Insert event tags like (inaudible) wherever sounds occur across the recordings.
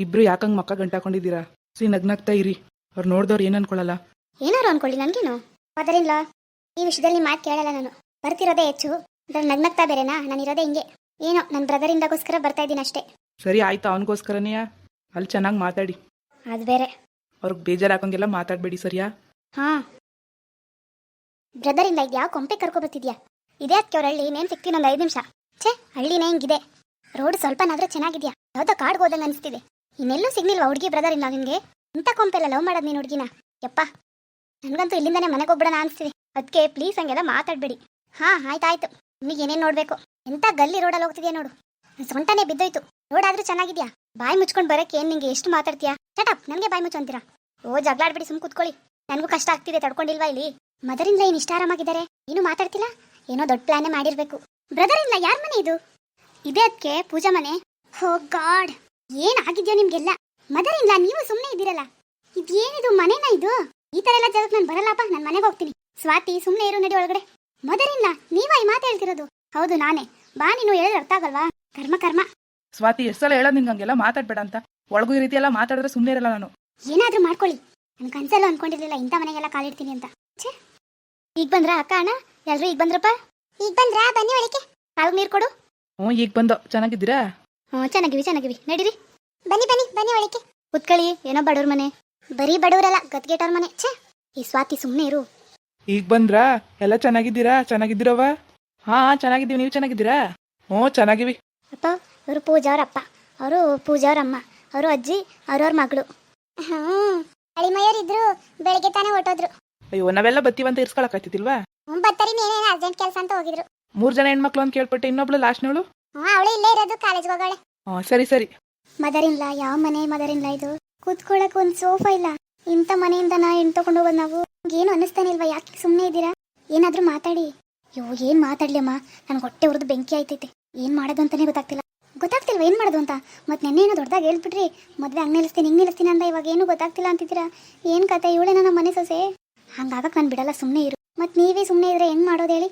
ಇಬ್ರು ಯಾಕಂಗ್ ಮಕ್ಕ ಗಂಟಾಕೊಂಡಿದ್ದೀರಾ? ಸಿ ನಗ್ನಾಗ್ತಾ ಇರಿ. ಅವ್ರು ನೋಡ್ದವ್ರು ಏನ್ ಅನ್ಕೊಳಲ್ಲ. ಏನಾರು ಅನ್ಕೊಳ್ಳಿ ನನ್ಗೇನು ಅದರಿಂದ ಈ ವಿಷಯದಲ್ಲಿ ಮಾತು ಕೇಳಲ್ಲ ನಾನು. ಬರ್ತಿರೋದೇ ಹೆಚ್ಚು. ಅದ್ರಲ್ಲಿ ನಗ್ನಗ್ತಾ ಬೇರೆನಾ? ನಾನು ಇರೋದೇ ಹಿಂಗೆ. ಏನೋ ನನ್ನ ಬ್ರದರಿಂದಗೋಸ್ಕರ ಬರ್ತಾ ಇದ್ದೀನಿ ಅಷ್ಟೇ. ಸರಿ ಆಯ್ತು. ಅವನಿಗೋಸ್ಕರನೇ ಅಲ್ಲಿ ಚೆನ್ನಾಗಿ ಮಾತಾಡಿ. ಅದು ಬೇರೆ. ಅವ್ರಿಗೆ ಬೇಜಾರು ಹಾಕಂಗೆಲ್ಲ ಮಾತಾಡಬೇಡಿ ಸರಿಯಾ? ಹಾ. ಬ್ರದರಿಂದ ಇದು ಯಾವ ಕೊಂಪೆ ಕರ್ಕೊ ಬರ್ತಿದ್ಯಾ? ಇದೇ ಅದಕ್ಕೆ ಅವ್ರ ಹಳ್ಳಿ ನೇನು ಸಿಗ್ತೀನಿ ಒಂದು ಐದು ನಿಮಿಷ. ಛೇ ಹಳ್ಳಿನೇ ಹಿಂಗಿದೆ. ರೋಡ್ ಸ್ವಲ್ಪನಾದ್ರೂ ಚೆನ್ನಾಗಿದ್ಯಾ? ಯಾವ್ದೋ ಕಾಡ್ಗೆ ಹೋದಂಗೆ ಅನಿಸ್ತಿದೆ. ಇನ್ನೆಲ್ಲೂ ಸಿಗ್ನಿಲ್ವಾ ಹುಡುಗಿ ಬ್ರದರ್ ಇಲ್ಲ ನಿಮಗೆ ಇಂಥ ಕೊಂಪೆಲ್ಲ ಲವ್ ಮಾಡೋದು ನೀನು ಹುಡುಗಿನ? ಯಪ್ಪ, ನನಗಂತೂ ಇಲ್ಲಿಂದನೇ ಮನೆಗೆ ಹೋಗ್ಬಿಡೋಣ ಅನಿಸ್ತಿದೆ. ಅದಕ್ಕೆ ಪ್ಲೀಸ್ ಹಂಗೆಲ್ಲ ಮಾತಾಡಬೇಡಿ. ಹಾ, ಆಯ್ತಾಯ್ತು. ನಿಮಗೆ ಏನೇನು ನೋಡಬೇಕು? ಎಂಥ ಗಲ್ಲಿ ರೋಡಲ್ಲಿ ಹೋಗ್ತಿದ್ಯಾ ನೋಡು. ಸೊಂಟನೇ ಬಿದ್ದೋಯ್ತು. ರೋಡ್ ಆದ್ರೂ ಚೆನ್ನಾಗಿದ್ಯಾ? ಬಾಯಿ ಮುಚ್ಕೊಂಡು ಬರೋಕ್ಕೆ ಏನು ನಿಂಗೆ ಎಷ್ಟು ಮಾತಾಡ್ತೀಯಾ? ಚಟಪ್ ನನಗೆ ಬಾಯಿ ಮುಚ್ಚು ಅಂತೀರಾ? ಓ, ಜಗಳಾಡ್ಬಿಡಿ ಸುಮ್ ಕೂತ್ಕೊಳ್ಳಿ. ನನಗೂ ಕಷ್ಟ ಆಗ್ತಿದೆ, ತಡ್ಕೊಂಡಿಲ್ವಾ ಇಲ್ಲಿ? ಮದರಿಂದ ಏನು ಇಷ್ಟ ಆರಾಮಾಗಿದ್ದಾರೆ? ಏನು ಮಾತಾಡ್ತಿಲ್ಲ? ಏನೋ ದೊಡ್ಡ ಪ್ಲಾನೇ ಮಾಡಿರಬೇಕು. ಬ್ರದರ್ ಇಲ್ಲ ಯಾರ ಮನೆ ಇದು? ಇದೆ ಅದಕ್ಕೆ ಪೂಜಾ ಮನೆ. ಹೋ ಗಾಡ್ ಏನಾಗಿದ್ಯೋ ನಿಮ್ಗೆಲ್ಲ? ಮದರ್ ಇಲ್ಲ ನೀವು ಸುಮ್ಮನೆ ಇದ್ದೀರಲ್ಲ? ಇದೇನಿದು ಮನೆನಾ ಇದು? ಈ ತರ ಎಲ್ಲ ಜಾಗಕ್ಕೆ ನಾನು ಬರಲ್ಲಪ್ಪ ನಾನು ಮನೆಗೆ ಹೋಗ್ತೀನಿ. ಸ್ವಾತಿ ಸುಮ್ಮನೆ ಇರು ನಡಿ ಒಳಗಡೆ. ಮದರ್ ಇಲ್ಲ ನೀವ ಈ ಮಾತು ಹೇಳ್ತಿರೋದು? ಹೌದು ನಾನೇ. ಬಾ ನೀನು ಹೇಳಿದ್ರೆ ಅರ್ಥ ಆಗಲ್ವಾ? ಕರ್ಮ ಕರ್ಮ. ಸ್ವಾತಿ ಎಷ್ಟು ಸಲ ಹೇಳೋದು ನಿಂಗೆ ಹಂಗೆಲ್ಲ ಮಾತಾಡ್ಬೇಡ ಅಂತ. ಒಳಗೂ ಈ ರೀತಿ ಎಲ್ಲ ಮಾತಾಡಿದ್ರೆ ಸುಮ್ಮನೆ ಇರಲ್ಲ ನಾನು. ಏನಾದ್ರೂ ಮಾಡ್ಕೊಳ್ಳಿ. ನನ್ ಕನ್ಸಲ್ಲೂ ಅನ್ಕೊಂಡಿರ್ಲಿಲ್ಲ ಇಂಥ ಮನೆಗೆಲ್ಲ ಕಾಲಿಡ್ತೀನಿ ಅಂತ. ಛೇ! ಈಗ ಬಂದ್ರ ಅಕ್ಕ ಅಣ್ಣ? ಎಲ್ರು ಈಗ ಬಂದ್ರಪ್ಪ? ಈಗ ಬಂದ್ರಾ? ಬನ್ನಿ ಒಳಕ್ಕೆ. ಕಾಲ್ಗೆ ನೀರು ಕೊಡು. ಹ್ಞೂ ಈಗ ಬಂದೋ. ಚೆನ್ನಾಗಿದ್ದೀರಾ? ಚೆನ್ನಾಗಿವಿ ಚೆನ್ನಾಗಿವಿ. ನಡೀರಿ. ಬನ್ನಿ ಬನ್ನಿ ಬನ್ನಿ ಒಳಕ್ಕೆ. ಕುತ್ಕಳಿ ಏನೋ ಬಡವ್ರ ಮನೆ. ಬರೀ ಬಡವರಲ್ಲ ಗದ್ಗೆಟವ್ರ ಮನೆ. ಛೇ ಈ ಸ್ವಾತಿ ಸುಮ್ಮನೆ ಇರು. ಈಗ ಬಂದ್ರಾ? ಎಲ್ಲ ಚೆನ್ನಾಗಿದ್ದೀರಾ? ಚೆನ್ನಾಗಿದ್ದೀರವ ಹಾ ಚೆನ್ನಾಗಿದ್ದೀವಿ. ನೀವು ಚೆನ್ನಾಗಿದ್ದೀರಾ? ಹ್ಞೂ ಚೆನ್ನಾಗಿವಿ. ಅಪ್ಪ ಇವರು ಪೂಜಾ ಅವ್ರ ಅಪ್ಪ. ಅವರು ಪೂಜಾ ಅವ್ರ ಅಮ್ಮ. ಅವರು ಅಜ್ಜಿ ಅವ್ರವ್ರ ಮಗಳು. ಹ್ಞೂ ಅಳಿಮಯ್ಯವ್ರು ಇದ್ರು ಬೆಳಗ್ಗೆ ತಾನೇ ಹೊಟ್ಟೋದ್ರು ಅಯ್ಯೋ ನಾವೆಲ್ಲ ಬತ್ತೀವಂತ ಇರ್ಸ್ಕೊಳಕ್ಕಾಯ್ತಿಲ್ವಾ ಬತ್ತರಿ ನೀನೇನು ಅರ್ಜೆಂಟ್ ಕೆಲಸ ಅಂತ ಹೋಗಿದ್ರು. ಮೂರು ಜನ ಹೆಣ್ಮಕ್ಳು ಅಂತ ಕೇಳ್ಪಟ್ಟೆ ಇನ್ನೊಬ್ಳು ಲಾಸ್ಟ್ನವಳು? ಹ್ಞೂ ಅವಳು ಇಲ್ಲೇ ಇರೋದು ಕಾಲೇಜ್ ಹೋಗೋಳೆ. ಹಾ ಸರಿ ಸರಿ. ಮದರ್ ಯಾವ ಮನೆ ಮದರ್ ಇದು? ಕೂತ್ಕೊಳ್ಳಕ್ ಒಂದ್ ಸೋಫಾ ಇಲ್ಲ. ಇಂಥ ಮನೆಯಿಂದ ನಾ ಹೆಣ್ ತಗೊಂಡು ಹೋಗೋದು ನಾವು. ಏನು ಅನ್ನಿಸ್ತಾನೆ ಇಲ್ವಾ? ಯಾಕೆ ಸುಮ್ಮನೆ ಇದ್ದೀರಾ? ಏನಾದ್ರೂ ಮಾತಾಡಿ. ಅಯ್ಯೋ ಏನ್ ಮಾತಾಡ್ಲಿ ಅಮ್ಮ ನನ್ಗೆ ಹೊಟ್ಟೆ ಉರಿದು ಬೆಂಕಿ ಆಯ್ತೈತೆ. ಏನ್ ಮಾಡೋದು ಅಂತಾನೆ ಗೊತ್ತಾಗ್ತಿಲ್ಲ. ಗೊತ್ತಾಗ್ತಿಲ್ವಾ? ಏನ್ ಮಾಡೋದು ಅಂತ? ಮತ್ತೆ ನೆನ್ನೆ ಏನೋ ದೊಡ್ಡದಾಗಿ ಹೇಳ್ಬಿಟ್ರಿ. ಮದ್ವೆ ಹಂಗ್ ನಿಲ್ಲಿಸ್ತೀನಿ ಹಿಂಗ್ ನಿಲ್ಲಿಸ್ತೀನಿ ಅಂತ ಇವಾಗ ಏನು ಗೊತ್ತಾಗ್ತಿಲ್ಲ ಅಂತಿದ್ದೀರಾ? ಏನ್ ಕತೆ? ಇವಳೇನ ನಮ್ಮ ಮನೆ ಸೊಸೆ. ಹಂಗಾಗಕ್ ನಾನು ಬಿಡಲ್ಲ ಸುಮ್ಮನೆ ಇರು. ಮತ್ತೆ ನೀವೇ ಸುಮ್ಮನೆ ಇದ್ರೆ ಹೆಂಗ್ ಮಾಡೋದು ಹೇಳಿ?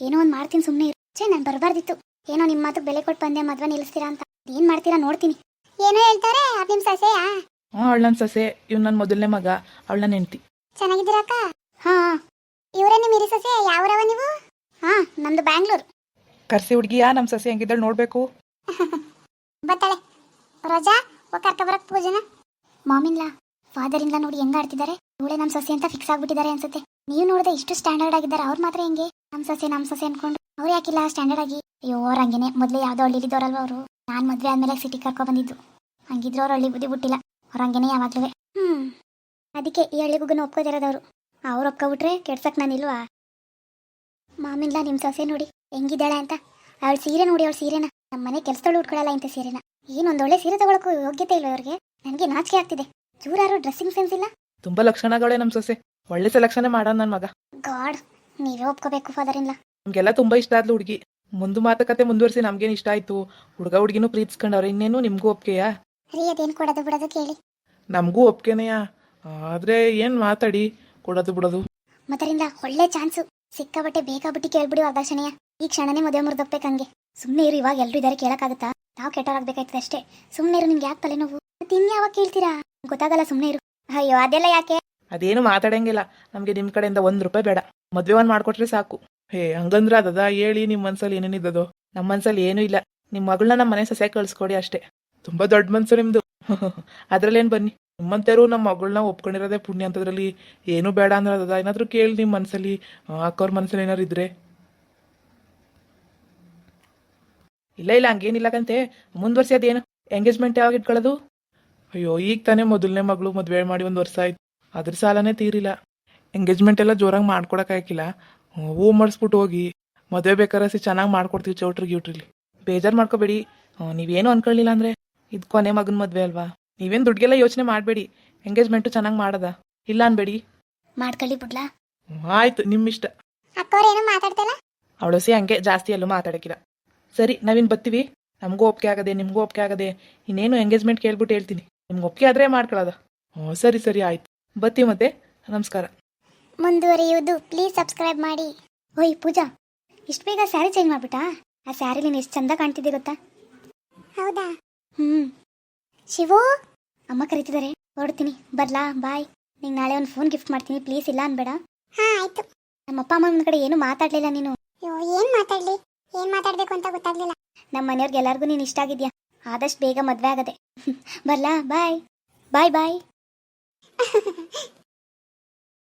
ಏನೋ ಒಂದು ಮಾಡ್ತೀನಿ ಸುಮ್ಮನೆ ಇರು. ಛೇ ನಾನು ಬರಬಾರ್ದಿತ್ತು. ಏನೋ ನಿಮ್ಮ ಮಾತು ಬೆಲೆ ಕೊಟ್ಟು ಬಂದೆ ಮದ್ವೆ ನಿಲ್ಲಿಸ್ತೀರಾ ಅಂತ. ಏನ್ ಮಾಡ್ತೀರಾ ನೋಡ್ತೀನಿ. ಏನೋ ಹೇಳ್ತಾರೆ ಅದ್ ನಿಮ್ ಸಸೆಯಾ? ಹ್ಞೂ ಅವಳು ನನ್ನ ಸೊಸೆ ಇವ್ ನನ್ನ ಮೊದಲನೇ ಮಗ ಅವಳ ನನ್ನ ಹೆಂಡತಿ ಚೆನ್ನಾಗಿದ್ದೀರಕ್ಕ? ಹಾ. ಇವರೇ ನಿಮ್ ಹಿರಿ ಸೊಸೆ ಯಾವ್ರವ ನೀವು? ಹಾ ನಮ್ದು ಬ್ಯಾಂಗ್ಳೂರ್. ಕರ್ಸಿ ಹುಡುಗಿಯಾ ನಮ್ಮ ಸೊಸೆ ಹೆಂಗಿದ್ದಾಳೆ ನೋಡಬೇಕು. (laughs) ಬರ್ತಾಳೆ ರಜಾ ಓ ಕರ್ಕ ಬರಕ್ ಪೂಜೆನ? ಮಾಮಿನ್ಲಾ ಫಾದರ್ ಇಂದ ನೋಡಿ ಹೆಂಗ ಆಡ್ತಿದ್ದಾರೆ ನಮ್ಮ ನಮ್ ಸೊಸೆ ಅಂತ ಫಿಕ್ಸ್ ಆಗ್ಬಿಟ್ಟಿದ್ದಾರೆ ಅನ್ಸುತ್ತೆ. ನೀವು ನೋಡಿದ್ರೆ ಇಷ್ಟು ಸ್ಟ್ಯಾಂಡರ್ಡ್ ಆಗಿದ್ದಾರೆ ಅವ್ರು ಮಾತ್ರ ಹೆಂಗೆ? ನಮ್ಮ ಸೊಸೆ ನಮ್ಮ ಸೊಸೆ ಅನ್ಕೊಂಡು. ಅವ್ರು ಯಾಕಿಲ್ಲ? ಸ್ಟ್ಯಾಂಡರ್ಡ್ ಆಗಿ. ಅಯ್ಯೋ ಅವ್ರು ಹಂಗೇನೆ ಮೊದ್ಲೇ ಯಾವ್ದೋ ಹಳ್ಳಿಲಿದ್ದವ್ರಲ್ವ ಅವರು. ನಾನು ಮದುವೆ ಆದಮೇಲೆ ಸಿಟಿ ಕರ್ಕೊ ಬಂದಿದ್ದು. ಹಂಗಿದ್ರು ಅವ್ರು ಹಳ್ಳಿ ಬುದ್ಧಿ ಬಿಟ್ಟಿಲ್ಲ ಅವ್ರು ಹಂಗೇನೆ ಯಾವಾಗ್ಲೂ ಹ್ಮ್. ಅದಕ್ಕೆ ಈ ಹಳ್ಳಿಗುಗನ ಒಪ್ಕೋದಿರೋದವ್ರು ಅವ್ರು ಒಪ್ಕೊಬಿಟ್ರೆ ಕೆಡ್ಸಕ್ ನಾನಿಲ್ವಾ ಮಾಮಿಲ್ಲ ನಿಮ್ಮ ಸೊಸೆ ನೋಡಿ. ಹೆಂಗಿದ್ದಾಳೆ ಅಂತ. ಅವಳು ಸೀರೆ ನೋಡಿ ಅವಳು ಸೀರೆನ. ನಮ್ಮ ಮನೆ ಕೆಲಸದಳು ಉಟ್ಕೊಳ್ಳಲ್ಲ ಇಂಥ ಸೀರೆನ. ಏನೊಂದೊಳ್ಳೆ ಸೀರೆ ತಗೊಳಕ್ಕೂ ಯೋಗ್ಯತೆ ಇಲ್ಲ ಅವ್ರಿಗೆ? ನನಗೆ ನಾಚಿಕೆ ಆಗ್ತಿದೆ. ಚೂರಾರು ಡ್ರೆಸ್ಸಿಂಗ್ ಸೆನ್ಸ್ ಇಲ್ಲ? ತುಂಬಾ ಲಕ್ಷಣಗಳೇ ನಮ್ಮ ಸೊಸೆ. ಒಳ್ಳೆ ಸೆಲೆಕ್ಷನ್ ಮಾಡೋಣ ನನ್ನ ಮಗ. ಗಾಡ್ ನೀವೇ ಒಪ್ಕೋಬೇಕು ಫಾದರ್ ಇಲ್ಲ ನಮ್ಗೆಲ್ಲ ತುಂಬಾ ಇಷ್ಟ ಆದ್ಲು ಹುಡುಗಿ. ಮುಂದೆ ಮಾತುಕತೆ ಮುಂದುವರಿಸಿ ನಮ್ಗೇನು ಇಷ್ಟ ಆಯ್ತು? ಹುಡುಗ ಹುಡುಗಿನೂ ಪ್ರೀತಿಸ್ಕೊಂಡವ್ರೆ ಇನ್ನೇನು ನಿಮ್ಗೂ ಒಪ್ಕೆಯಾ ರೀ ಅದೇನು ಕೊಡೋದು ಬಿಡೋದು ಕೇಳಿ. ನಮಗೂ ಒಪ್ಕೆನೆಯಾ ಆದ್ರೆ ಏನ್ ಮಾತಾಡಿ? ಕೊಡೋದು ಬಿಡೋದು. ಮತ್ತರಿಂದ ಒಳ್ಳೆ ಚಾನ್ಸು. ಸಿಕ್ಕಾಬಟ್ಟೆ ಬೇಕಾಬಿಟ್ಟು ಕೇಳ್ಬಿಡಿ ವರದಕ್ಷಿಣೆಯ. ಈ ಕ್ಷಣನೇ ಮದುವೆ ಮುರಿದೋಗ್ಬೇಕು ಹಂಗೆ. ಸುಮ್ಮನೆ ಇರು ಇವಾಗ ಎಲ್ರು ಇದಾರೆ ಕೇಳಕ್ಕಾಗತ್ತಾ? ನಾವು ಕೆಟ್ಟವರಾಗ್ಬೇಕಾಯ್ತದೆ ಅಷ್ಟೇ. ಸುಮ್ಮನೆ ಇರು ನಿಮ್ಗೆ ಯಾಕೆ ತಲೆನೋವು? ಇನ್ ಯಾವಾಗ ಕೇಳ್ತೀರಾ? ಗೊತ್ತಾಗಲ್ಲ ಸುಮ್ಮನೆ ಇರು. ಅಯ್ಯೋ ಅದೆಲ್ಲ ಯಾಕೆ? ಅದೇನು ಮಾತಾಡಂಗಿಲ್ಲ. ನಮ್ಗೆ ನಿಮ್ ಕಡೆಯಿಂದ ಒಂದ್ ರೂಪಾಯಿ ಬೇಡ. ಮದ್ವೆ ಒಂದ್ ಮಾಡ್ಕೊಟ್ರೆ ಸಾಕು. ಹೇ ಹಂಗಂದ್ರ ಅದದ ಹೇಳಿ, ನಿಮ್ ಮನ್ಸಲ್ಲಿ ಏನೇನಿದ್ದದು ನಮ್ಮ ಮನ್ಸಲ್ಲಿ ಏನೂ ಇಲ್ಲ. ನಿಮ್ ಮಗಳನ್ನ ನಮ್ಮ ಮನೆ ಸಸ್ಯ ಕಳ್ಸ್ಕೊಡಿ ಅಷ್ಟೇ. ತುಂಬಾ ದೊಡ್ಡ ಮನ್ಸು ನಿಮ್ದು. (laughs) ಅದ್ರಲ್ಲೇನ್ ಬನ್ನಿ? ನಿಮ್ಮಂತರು ನಮ್ಮ ಮಗಳನ್ನ ಒಪ್ಕೊಂಡಿರೋದೇ ಪುಣ್ಯ ಅಂತದ್ರಲ್ಲಿ ಏನು ಬೇಡ ಅಂದ್ರೆ ಅದದ ಏನಾದ್ರೂ ಕೇಳಿ ನಿಮ್ ಮನ್ಸಲ್ಲಿ. ಅಕ್ಕವ್ರ ಮನ್ಸಲ್ಲಿ ಏನಾರು ಇದ್ರೆ. ಇಲ್ಲ ಇಲ್ಲ, ಹಂಗೇನಿಲ್ಲ ಕಂತೆ. ಮುಂದುವರ್ಸಿ ಅದೇನು ಎಂಗೇಜ್ಮೆಂಟ್ ಯಾವಾಗ ಇಟ್ಕೊಳ್ಳೋದು ಅಯ್ಯೋ, ಈಗ ತಾನೇ ಮೊದಲನೇ ಮಗಳು ಮದುವೆ ಮಾಡಿ ಒಂದು ವರ್ಷ ಆಯ್ತು. ಅದ್ರ ಸಾಲನೇ ತೀರಿಲ್ಲ. ಎಂಗೇಜ್ಮೆಂಟ್ ಎಲ್ಲ ಜೋರಾಗಿ ಮಾಡ್ಕೊಡಕ್ಕಾಗಿಲ್ಲ ಹೂ ಮಾಡಿಸ್ಬಿಟ್ಟು ಹೋಗಿ ಮದುವೆ ಬೇಕಾರೆ ಚೆನ್ನಾಗಿ ಮಾಡ್ಕೊಡ್ತೀವಿ ಚೌಟ್ರಿ ಗಿಟ್ರಿಲಿ ಬೇಜಾರು ಮಾಡ್ಕೋಬೇಡಿ. ನೀವೇನು ಅನ್ಕೊಳ್ಳಿಲ್ಲ ಅಂದ್ರೆ ಇದು ಕೊನೆ ಮಗನ ಮದುವೆ ಅಲ್ವಾ? ನೀವೇನು ದುಡ್ಗೆಲ್ಲ ಯೋಚನೆ ಮಾಡಬೇಡಿ. ಎಂಗೇಜ್ಮೆಂಟು ಚೆನ್ನಾಗಿ ಮಾಡದ. ಇಲ್ಲ ಅನ್ಬೇಡಿ. ಮಾಡ್ಕೊಳ್ಳಿ ಬಿಡ್ಲಾ ಆಯ್ತು ನಿಮ್ಮ ಇಷ್ಟ ಅಕ್ಕವ್ರೇನು ಮಾತಾಡ್ತಲ್ಲ? ಅವಳಸಿ ಹಂಗೆ ಜಾಸ್ತಿ ಎಲ್ಲೂ ಮಾತಾಡಕ್ಕಿಲ್ಲ. ಸರಿ ನಾವಿನ್ ಬತ್ತೀವಿ ನಮಗೂ ಒಪ್ಪಿಗೆ ಆಗದೆ ನಿಮ್ಗೂ ಒಪ್ಪಿಗೆ ಆಗದೆ ಇನ್ನೇನು ಎಂಗೇಜ್ಮೆಂಟ್ ಕೇಳ್ಬಿಟ್ಟು ಹೇಳ್ತೀನಿ. ನಿಮ್ಗೆ ಒಪ್ಪಿಗೆ ಆದ್ರೆ ಮಾಡ್ಕೊಳ್ಳೋದ ಹ್ಞೂ ಸರಿ ಸರಿ ಆಯ್ತು. ಬರ್ತೀವಿ ಮತ್ತೆ. ನಮಸ್ಕಾರ. ಮುಂದುವರಿಯುವುದು. ಪ್ಲೀಸ್ ಸಬ್ಸ್ಕ್ರೈಬ್ ಮಾಡಿ. ಓಯ್ ಪೂಜಾ ಇಷ್ಟು ಬೇಗ ಸ್ಯಾರಿ ಚೇಂಜ್ ಮಾಡ್ಬಿಟ್ಟಾ? ಆ ಸ್ಯಾರಿ ನೀನು ಎಷ್ಟು ಚಂದ ಕಾಣ್ತಿದ್ದೆ ಗೊತ್ತಾ? ಹೌದಾ? ಹ್ಞೂ ಶಿವು ಅಮ್ಮ ಕರೀತಿದ್ದಾರೆ ಹೊರಡ್ತೀನಿ. ಬರ್ಲಾ ಬಾಯ್ ನಿಂಗೆ ನಾಳೆ ಒಂದು ಫೋನ್ ಗಿಫ್ಟ್ ಮಾಡ್ತೀನಿ. ಪ್ಲೀಸ್ ಇಲ್ಲ ಅನ್ಬೇಡ. ಹಾ ಆಯ್ತು. ನಮ್ಮ ಅಪ್ಪ ಅಮ್ಮನ ಕಡೆ ಏನು ಮಾತಾಡ್ಲಿಲ್ಲ ನೀನು. ಅಯ್ಯೋ ಏನ್ ಮಾತಾಡ್ಲಿ? ಏನ್ ಮಾತಾಡ್ಬೇಕು ಅಂತ ಗೊತ್ತಾಗ್ಲಿಲ್ಲ. ನಮ್ಮ ಮನೆಯವ್ರಿಗೆ ಎಲ್ಲರಿಗೂ ನೀನು ಇಷ್ಟ ಆಗಿದ್ಯಾ? ಆದಷ್ಟು ಬೇಗ ಮದುವೆ ಆಗದೆ. (laughs) ಬರ್ಲಾ ಬಾಯ್ ಬಾಯ್ ಬಾಯ್